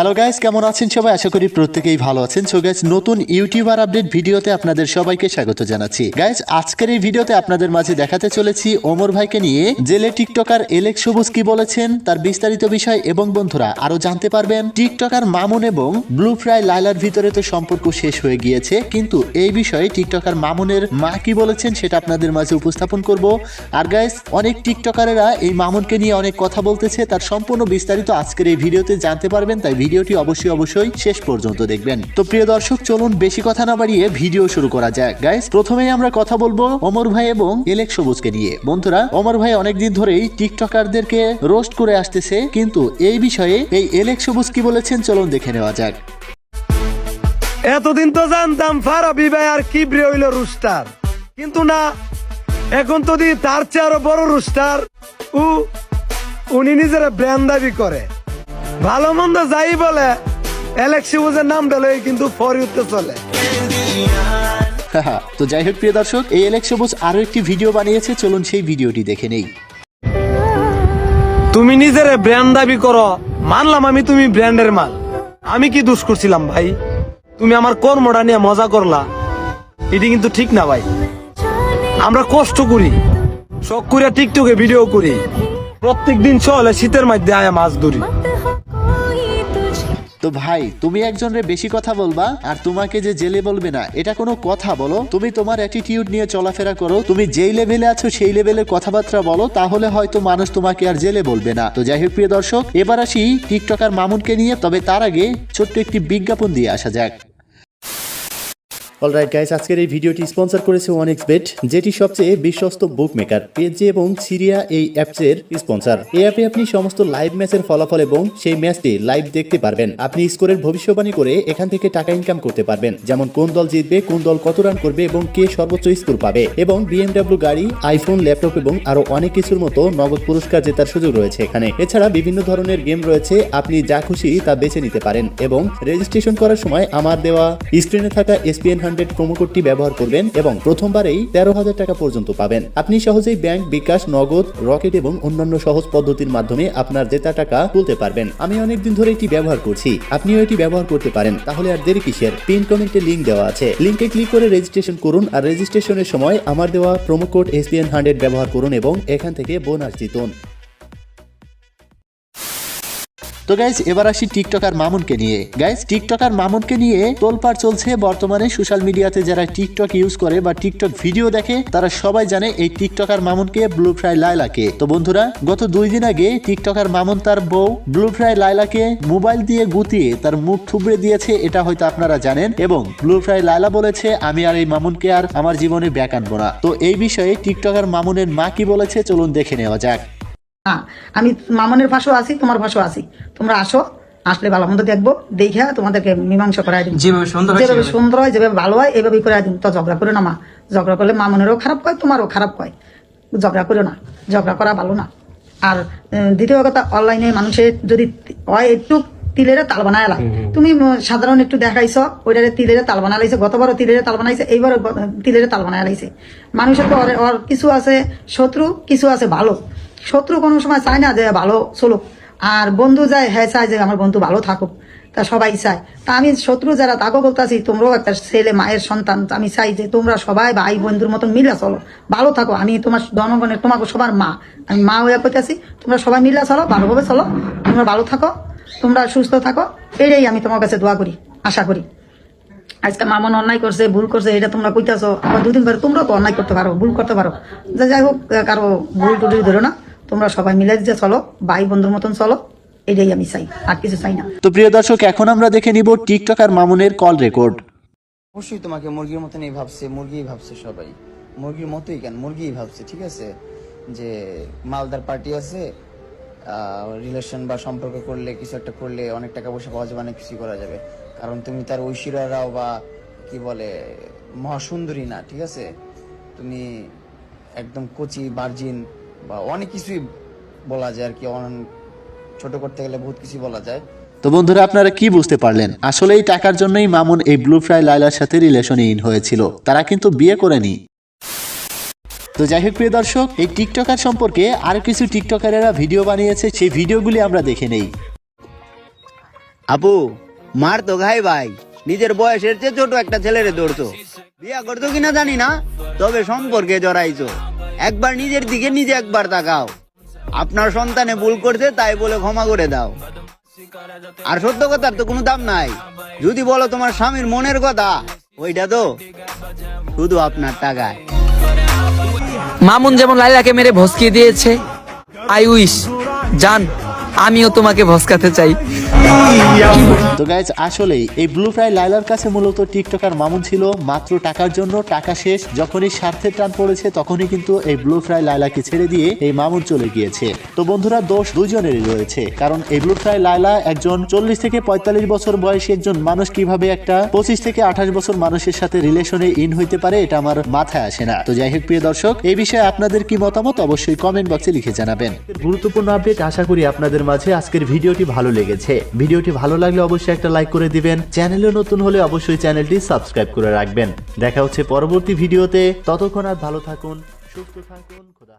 Hello guys কেমন আছেন সবাই? আশা করি প্রত্যেকেই ভালো আছেন। সো গাইস নতুন ইউটিউবার আপডেট ভিডিওতে আপনাদের সবাইকে স্বাগত জানাচ্ছি। গাইস আজকের এই ভিডিওতে আপনাদের মাঝে দেখাতে চলেছি ওমর ভাইকে নিয়ে, জেলে টিকটকার এলেক সবুজ কি বলেছেন, তার বিস্তারিত বিষয় এবং বন্ধুরা আরও জানতে পারবেন। টিকটকার মামুন এবং ব্লু ফ্রাই লাইলার ভিতরে তো সম্পর্ক শেষ হয়ে গিয়েছে, কিন্তু এই বিষয়ে টিকটকার মামুনের মা কি বলেছেন সেটা আপনাদের মাঝে উপস্থাপন করব। আর গাইস অনেক টিকটকারেরা এই মামুনকে নিয়ে অনেক কথা বলতেছে, তার সম্পূর্ণ বিস্তারিত আজকের এই ভিডিওতে জানতে পারবেন, তাই ভিডিওটি অবশ্যই অবশ্যই শেষ পর্যন্ত দেখবেন। তো প্রিয় দর্শক, চলুন বেশি কথা না বাড়িয়ে ভিডিও শুরু করা যাক। গাইস প্রথমেই আমরা কথা বলব অমর ভাই এবং এলেক সবুজকে নিয়ে। বন্ধুরা, অমর ভাই অনেকদিন ধরেই টিকটকারদেরকে রোস্ট করে আসতেছে, কিন্তু এই বিষয়ে এই এলেক সবুজ কি বলেছেন চলুন দেখে নেওয়া যাক। এতদিন তো জানতাম ফারাবি ভাই আর কিবরে হইল রুস্টার। কিন্তু না, এখন তো দি তার চেয়ে আরও বড় রুস্টার। উ, উনি নিজের ব্র্যান্ড দাবি করে। ভালো মন্দ যাই বলে অ্যালেক্সি বুঝের নাম ডলে কিন্তু ফর ইউতে চলে। তো যাই হোক প্রিয় দর্শক এই এলেক সবুজ আরও একটি ভিডিও বানিয়েছে চলুন সেই ভিডিওটি দেখে নেই। তুমি নিজের ব্র্যান্ড দাবি করো মানলাম আমি তুমি ব্র্যান্ডের মাল। আমি কি দোষ করছিলাম ভাই? তুমি আমার কর্মটা নিয়ে মজা করলা। এটি কিন্তু ঠিক না ভাই। আমরা কষ্ট করি শখ করিয়া টিকটকে ভিডিও করি। প্রত্যেক দিন চলে শীতের মধ্যে আয়া মাছ ধরি। তো ভাই, তুমি একজনের বেশি কথা বলবা আর তোমাকে যে জেলে বলবে না, এটা কোনো কথা বলো? তুমি তোমার অ্যাটিটিউড নিয়ে চলাফেরা করো, তুমি যেই লেভেলে আছো সেই লেভেলের কথাবার্তা বলো, তাহলে হয়তো মানুষ তোমাকে আর জেলে বলবে না। তো যাই হোক, প্রিয় দর্শক, এবার আসি টিকটকার মামুনকে নিয়ে, তবে তার আগে ছোট্ট একটি বিজ্ঞাপন দিয়ে আসা যাক। অলরাইট গাইস আজকের এই ভিডিওটি স্পন্সর করেছে ওয়ান বেট যেটি সবচেয়ে বিশ্বস্ত বুক মেকার পেজে এবং সিরিয়া এই অ্যাপসের স্পন্সর এই অ্যাপে আপনি সমস্ত লাইভ ম্যাচের ফলাফল এবং সেই ম্যাচটি লাইভ দেখতে পারবেন। আপনি স্কোরের ভবিষ্যবাণী করে এখান থেকে টাকা ইনকাম করতে পারবেন। যেমন কোন দল জিতবে, কোন দল কত রান করবে এবং কে সর্বোচ্চ স্কোর পাবে। এবং বিএমডাব্লিউ গাড়ি আইফোন ল্যাপটপ এবং আরও অনেক কিছুর মতো নগদ পুরস্কার জেতার সুযোগ রয়েছে এখানে। এছাড়া বিভিন্ন ধরনের গেম রয়েছে, আপনি যা খুশি তা বেছে নিতে পারেন। এবং রেজিস্ট্রেশন করার সময় আমার দেওয়া স্ক্রিনে থাকা এসপিএন হান্ড্রেড প্রোমো কোডটি ব্যবহার করবেন এবং প্রথমবারেই তেরো হাজার টাকা পর্যন্ত পাবেন। আপনি সহজেই ব্যাংক বিকাশ, নগদ, রকেট এবং অন্যান্য সহজ পদ্ধতির মাধ্যমে আপনার জেতা টাকা তুলতে পারবেন। আমি অনেকদিন ধরে এটি ব্যবহার করছি। আপনিও এটি ব্যবহার করতে পারেন। তাহলে আর দেরি কিসের? পিন কমেন্টে লিঙ্ক দেওয়া আছে। লিঙ্কে ক্লিক করে রেজিস্ট্রেশন করুন আর রেজিস্ট্রেশনের সময় আমার দেওয়া প্রোমো কোড এসপিএন হান্ড্রেড ব্যবহার করুন এবং এখান থেকে বোনাস জিতুন। তো গাইজ এবার আসি টিকটকার মামুনকে নিয়ে। গাইজ টিকটকার মামুনকে নিয়ে তোলপাড় চলছে বর্তমানে সোশ্যাল মিডিয়াতে যারা টিকটক ইউজ করে বা টিকটক ভিডিও দেখে, তারা সবাই জানে এই টিকটকার মামুনকে ব্লু ফ্রাই লাইলাকে তো বন্ধুরা, গত দুই দিন আগে টিকটকার মামুন তার বউ ব্লু ফ্রাই লাইলাকে মোবাইল দিয়ে গুতিয়ে তার মুখ থুবড়ে দিয়েছে, এটা হয়তো আপনারা জানেন। এবং ব্লু ফ্রাই লাইলা বলেছে, আমি আর এই মামুনকে আর আমার জীবনে ব্যাক আনব না। তো এই বিষয়ে টিকটকার মামুনের মা কি বলেছে, চলুন দেখে নেওয়া যাক। না আমি মামনের ভাষাও আছি তোমার ভাষাও আছি। তোমরা আসো আসলে ভালো মন্দ দেখব দেখে তোমাদেরকে মীমাংসা করাই দিন যেভাবে সুন্দর হয় যেভাবে হয় ভালো হয় এভাবেই করে দিন তো ঝগড়া করে না মা ঝগড়া করলে মামনেরও খারাপ কয় তোমারও খারাপ কয় ঝগড়া করো না ঝগড়া করা ভালো না। আর দ্বিতীয় কথা অনলাইনে মানুষের যদি হয় একটু তিলেরে তাল বানায় এলা তুমি সাধারণ একটু দেখাইছ ওইটারে তিলেরে তাল বানা লাইছে গতবারও তিলেরে তাল বানাইছে এইবারও তিলেরে তাল বানায় লাইছে মানুষের তো ওর- কিছু আছে শত্রু কিছু আছে ভালো। শত্রু কোনো সময় চায় না যে ভালো চলুক। আর বন্ধু যায় হ্যাঁ চায় যে আমার বন্ধু ভালো থাকুক। তা সবাই চায়। তা আমি শত্রু যারা তাকে বলতেছি তোমরাও একটা ছেলে মায়ের সন্তান। আমি চাই যে তোমরা সবাই ভাই বন্ধুর মতন মিলা চলো। ভালো থাকো। আমি তোমার জনগণের তোমাকে সবার মা। আমি মা হয়ে করতেছি তোমরা সবাই মিলা চলো ভালোভাবে চলো। তোমরা ভালো থাকো। তোমরা সুস্থ থাকো এটাই আমি তোমার কাছে দোয়া করি আশা করি। আজকে মামন অন্যায় করছে ভুল করছে এটা তোমরা কইতাছো আবার দুদিন পরে তোমরা তো অন্যায় করতে পারো ভুল করতে পারো। যা যাই হোক কারও ভুল টুটি ধরো না তোমরা সবাই মিলে যে চলো ভাই বন্ধুর মতন চলো এটাই আমি চাই আর কিছু চাই না। তো প্রিয় দর্শক এখন আমরা দেখে নিব টিকটকার মামুনের কল রেকর্ড। অবশ্যই তোমাকে মুরগির মতনই ভাবছে মুরগিই ভাবছে সবাই। মুরগির মতোই কেন? মুরগিই ভাবছে ঠিক আছে? যে মালদার পার্টি আছে রিলেশন বা সম্পর্ক করলে, কিছু একটা করলে অনেক টাকা পয়সা পাওয়া যাবে, অনেক কিছু করা যাবে। কারণ তুমি তার ঐশ্বর্যা রাও বা কি বলে, মহাসুন্দরী না, ঠিক আছে? তুমি একদম কচি, বার্জিন বা অনেক কিছুই বলা যায় আর কি। ছোট করতে গেলে বহুত কিছু বলা যায়। তো বন্ধুরা, আপনারা কি বুঝতে পারলেন? আসলে এই টাকার জন্যই মামুন এই ব্লু ফ্রাই লাইলার সাথে রিলেশনে ইন হয়েছিল। তারা কিন্তু বিয়ে করেনি। তো যাই হোক, প্রিয় দর্শক, এই টিকটকার সম্পর্কে আরও কিছু টিকটকারেরা ভিডিও বানিয়েছে, সেই ভিডিওগুলি আমরা দেখে নেই। আপু, মার তো ঘাই ভাই। নিজের বয়সের চেয়ে ছোট একটা ছেলেরে দৌড়ছো বিয়া করতো কিনা জানি না, তবে সম্পর্কে জড়াইছো। একবার নিজের দিকে নিজে একবার তাকাও। আপনার সন্তানে ভুল করছে, তাই বলে ক্ষমা করে দাও। আর সত্য কথার তো কোনো দাম নাই। যদি বলো তোমার স্বামীর মনের কথা, ওইটা তো শুধু আপনার টাকায়। মামুন যেমন লাইলাকে মেরে ভসকিয়ে দিয়েছে আই উইশ জান আমিও তোমাকে ভসকাতে চাই। তো গাইজ এই ব্লু ফ্রাই লাইলার কাছে মূলত টিকটকার মামুন ছিল, মাত্র টাকার জন্য টাকা শেষ। যখনই স্বার্থের টান পড়েছে, তখনই কিন্তু এই ব্লু ফ্রাই লাইলাকে ছেড়ে দিয়ে এই মামুন চলে গিয়েছে। তো বন্ধুরা, দোষ দুজনেরই রয়েছে, কারণ এই ব্লু ফ্রাই লাইলা একজন চল্লিশ থেকে পঁয়তাল্লিশ বছর বয়সী একজন মানুষ, কীভাবে একটা পঁচিশ থেকে আঠাশ বছর মানুষের সাথে রিলেশনে ইন হইতে পারে, এটা আমার মাথায় আসে না। তো যাই হোক, প্রিয় দর্শক, এই বিষয়ে আপনাদের কি মতামত, অবশ্যই কমেন্ট বক্সে লিখে জানাবেন। গুরুত্বপূর্ণ আপডেট আশা করি আপনাদের মাঝে আজকের ভিডিওটি ভালো লেগেছে। ভিডিওটি ভালো লাগলে অবশ্যই একটা লাইক করে দিবেন। চ্যানেলে নতুন হলে অবশ্যই চ্যানেলটি সাবস্ক্রাইব করে রাখবেন। দেখা হচ্ছে পরবর্তী ভিডিওতে। ততক্ষণ আর ভালো থাকুন, সুস্থ থাকুন, খোদা